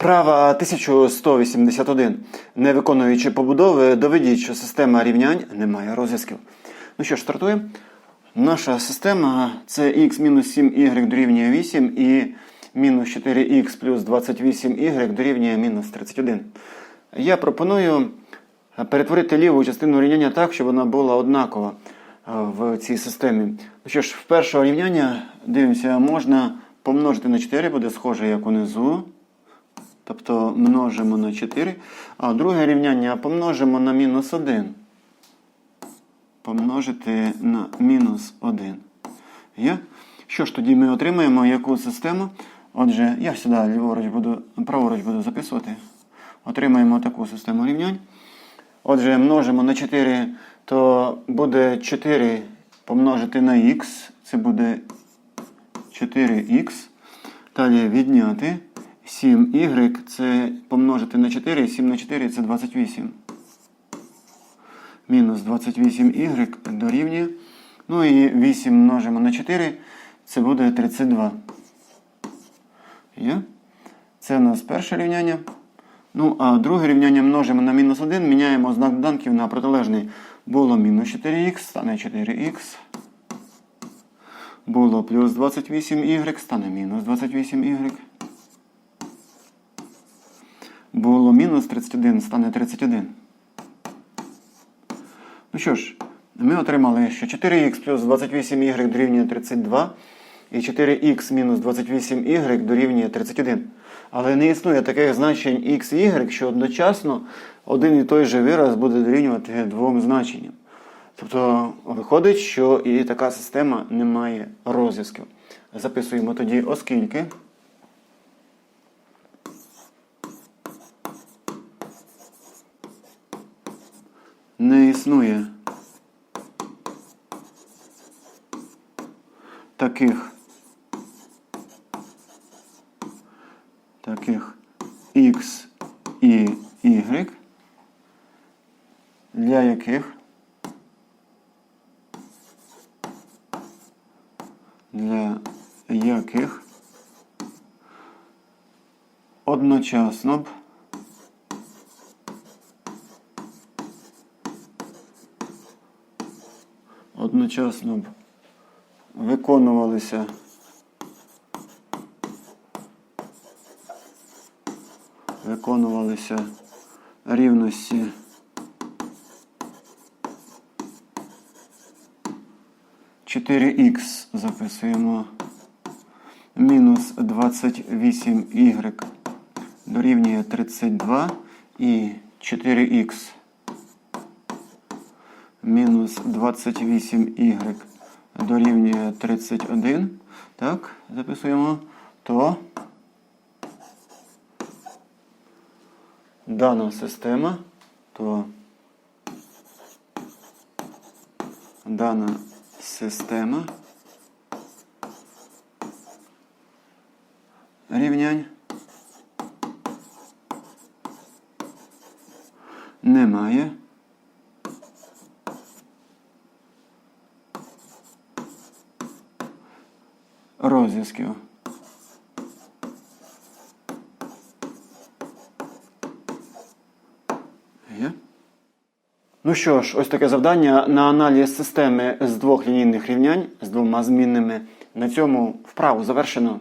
Вправа 1181. Не виконуючи побудови, доведіть, що система рівнянь не має розв'язків. Ну що ж, стартуємо. Наша система це x мінус 7y дорівнює 8 і мінус 4x плюс 28y дорівнює мінус 31. Я пропоную перетворити ліву частину рівняння так, щоб вона була однакова е, в цій системі. Ну що ж, в першого рівняння, дивимося, можна помножити на 4, буде схоже, як унизу. Тобто множимо на 4. А друге рівняння помножимо на мінус 1. Помножити на мінус 1. Є? Що ж тоді ми отримаємо яку систему? Отже, я сюди ліворуч буду, праворуч буду записувати. Отримаємо таку систему рівнянь. Отже, множимо на 4, то буде 4 помножити на х. Це буде 4х. Далі відняти 7y це помножити на 4, 7 на 4 це 28. Мінус 28y дорівнює. Ну і 8 множимо на 4, це буде 32. Є? Це у нас перше рівняння. Ну, а друге рівняння множимо на мінус 1, міняємо знак доданків на протилежний. Було мінус 4х, стане 4х. Було плюс 28y, стане мінус 28y. Було мінус 31, стане 31. Ну що ж, ми отримали, що 4х плюс 28y дорівнює 32, і 4х мінус 28y дорівнює 31. Але не існує таких значень x і y, що одночасно один і той же вираз буде дорівнювати двом значенням. Тобто виходить, що і така система не має розв'язків. Записуємо тоді, оскільки. Не існує таких таких x і y, для яких для яких одночасно б одночасно б виконувалися. Виконувалися рівності. Чотири х записуємо. Мінус 28y дорівнює 32 і 4х мінус 28y дорівнює 31. Так, записуємо, то дана система, то дана система рівнянь немає розв'язків. Є? Ну що ж, ось таке завдання на аналіз системи з двох лінійних рівнянь з двома змінними. На цьому вправу завершено.